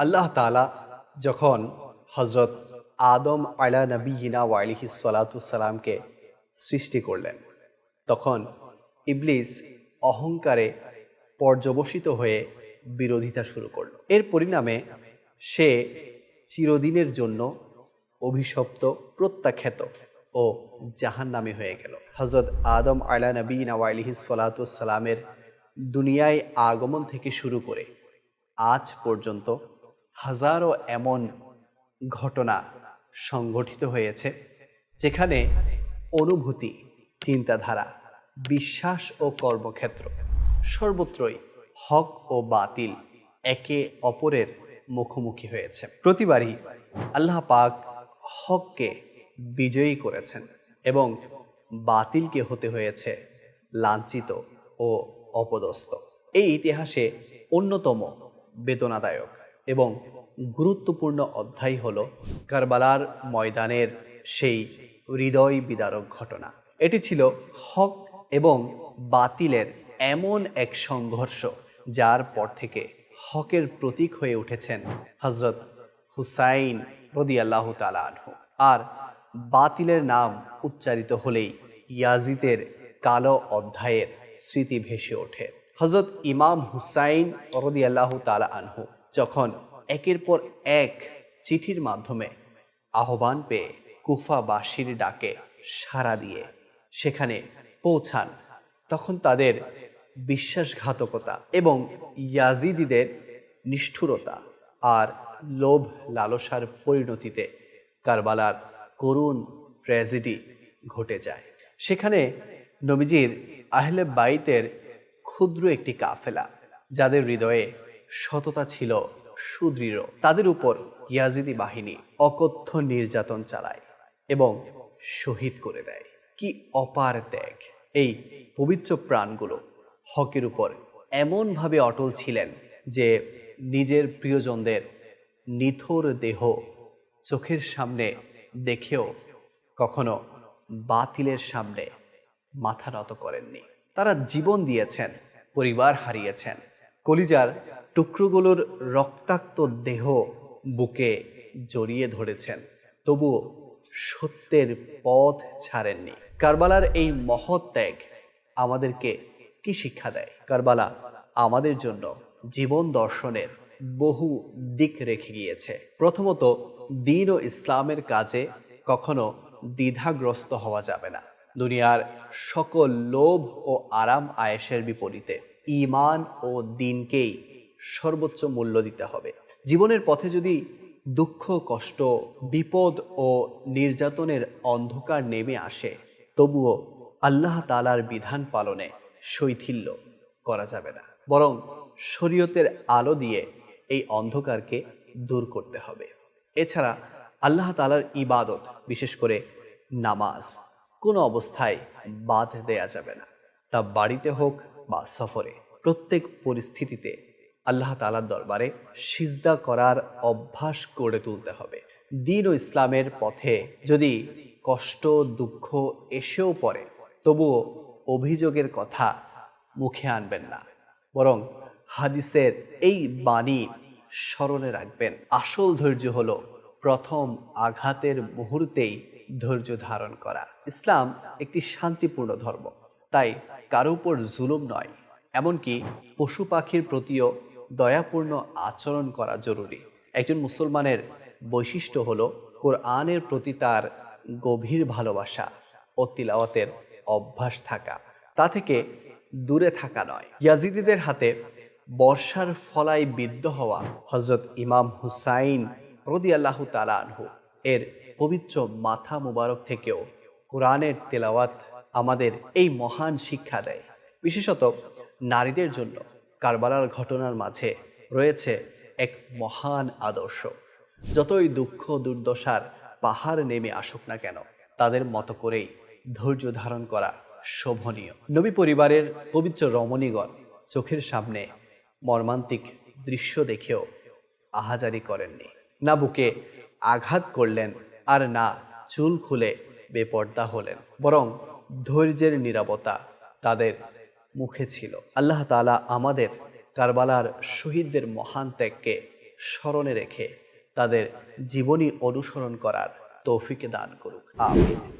আল্লাহ তালা যখন হজরত আদম আলা নবীনা ওয়ালিহি সালাতামকে সৃষ্টি করলেন, তখন ইবলিস অহংকারে পর্যবসিত হয়ে বিরোধিতা শুরু করল। এর পরিণামে সে চিরদিনের জন্য অভিশপ্ত, প্রত্যাখ্যাত ও জাহান্নামী হয়ে গেল। হজরত আদম আলা নবীন আলিহি সালাতামের দুনিয়ায় আগমন থেকে শুরু করে আজ পর্যন্ত হাজারো এমন ঘটনা সংঘটিত হয়েছে, যেখানে অনুভূতি, চিন্তাধারা, বিশ্বাস ও কর্মক্ষেত্র সর্বত্রই হক ও বাতিল একে অপরের মুখোমুখি হয়েছে। প্রতিবারই আল্লাহ পাক হককে বিজয়ী করেছেন এবং বাতিলকে হতে হয়েছে লাঞ্ছিত ও অপদস্থ। এই ইতিহাসে অন্যতম বেদনাদায়ক এবং গুরুত্বপূর্ণ অধ্যায় হল কারবালার ময়দানের সেই হৃদয় বিদারক ঘটনা। এটি ছিল হক এবং বাতিলের এমন এক সংঘর্ষ যার পর থেকে হকের প্রতীক হয়ে উঠেছেন হজরত হুসাইন রদি আল্লাহ আনহু। আর বাতিলের নাম উচ্চারিত হলেই ইয়াজিদের কালো অধ্যায়ের স্মৃতি ভেসে ওঠে। হজরত ইমাম হুসাইন রদি আল্লাহ তালা আনহু যখন একের পর এক চিঠির মাধ্যমে আহ্বান পেয়ে কুফাবাসীর ডাকে সাড়া দিয়ে সেখানে পৌঁছান, তখন তাদের বিশ্বাসঘাতকতা এবং ইয়াজিদিদের নিষ্ঠুরতা আর লোভ লালসার পরিণতিতে কারবালার করুণ ট্র্যাজেডি ঘটে যায়। সেখানে নবীজির আহলে বাইতের ক্ষুদ্র একটি কাফেলা, যাদের হৃদয়ে সততা ছিল সুদৃঢ়। তাদের উপর ইয়াজিদি বাহিনী অকথ্য নির্যাতন চালায় এবং শহীদ করে দেয়। কি অপার ত্যাগ! এই পবিত্র প্রাণগুলো হকের উপর এমনভাবে অটল ছিলেন যে নিজের প্রিয়জনদের নিথর দেহ চোখের সামনে দেখেও কখনো বাতিলের সামনে মাথা নত করেননি। তারা জীবন দিয়েছেন, পরিবার হারিয়েছেন। কলিজার টুকরোগুলোর রক্তাক্ত দেহ বুকে জড়িয়ে ধরেছেন। তবুও সত্যের পথ ছাড়েননি। কারবালার এই মহৎ ত্যাগ আমাদেরকে কি শিক্ষা দেয়? কারবালা আমাদের জন্য জীবন দর্শনের বহু দিক রেখে গিয়েছে। প্রথমত, দিন ও ইসলামের কাজে কখনো দ্বিধাগ্রস্ত হওয়া যাবে না। দুনিয়ার সকল লোভ ও আরাম আয়েসের বিপরীতে ইমান ও দিনকেই সর্বোচ্চ মূল্য দিতে হবে। জীবনের পথে যদি দুঃখ, কষ্ট, বিপদ ও নির্যাতনের অন্ধকার নেমে আসে, তবুও আল্লাহ তালার বিধান পালনে শৈথিল্য করা যাবে না। বরং শরীয়তের আলো দিয়ে এই অন্ধকারকে দূর করতে হবে। এছাড়া আল্লাহ তালার ইবাদত, বিশেষ করে নামাজ, কোনো অবস্থায় বাদ দেয়া যাবে না। তা বাড়িতে হোক বা সফরে, প্রত্যেক পরিস্থিতিতে আল্লাহ তালার দরবারে সিজদা করার অভ্যাস গড়ে তুলতে হবে। দিন ও ইসলামের পথে যদি কষ্ট, দুঃখ এসেও পড়ে, তবুও অভিযোগের কথা মুখে আনবেন না। বরং হাদিসের এই বাণী স্মরণে রাখবেন। আসল ধৈর্য হলো প্রথম আঘাতের মুহূর্তেই ধৈর্য ধারণ করা। ইসলাম একটি শান্তিপূর্ণ ধর্ম। তাই কারও উপর জুলুম নয়, এমনকি পশু পাখির প্রতিও দয়াপূর্ণ আচরণ করা জরুরি। একজন মুসলমানের বৈশিষ্ট্য হলো কোরআনের প্রতি তার গভীর ভালোবাসা ও তিলাওয়াতের অভ্যাস থাকা। তা থেকে দূরে থাকা নয়। ইয়াজিদিদের হাতে বর্ষার ফলায় বিদ্ধ হওয়া হজরত ইমাম হুসাইন রদি আল্লাহ তালানহু এর পবিত্র মাথা মুবারক থেকেও কোরআনের তেলাওয়াত আমাদের এই মহান শিক্ষা দেয়। বিশেষত নারীদের জন্য কারবালার ঘটনার মাঝে রয়েছে এক মহান আদর্শ। যতই দুঃখ, দুর্দশার পাহাড় নেমে আসুক না কেন, তাদের মতো করেই ধৈর্য ধারণ করা শোভনীয়। নবী পরিবারের পবিত্র রমণীগণ চোখের সামনে মর্মান্তিক দৃশ্য দেখেও আহাজারি করেননি। না বুকে আঘাত করলেন আর না চুল খুলে বেপর্দা হলেন, বরং ধৈর্যের নিরাপত্তা তাদের মুখে ছিল। আল্লাহ তালা আমাদের কারবালার শহীদদের মহান ত্যাগকে স্মরণে রেখে তাদের জীবনী অনুসরণ করার তৌফিকে দান করুক। আমিন।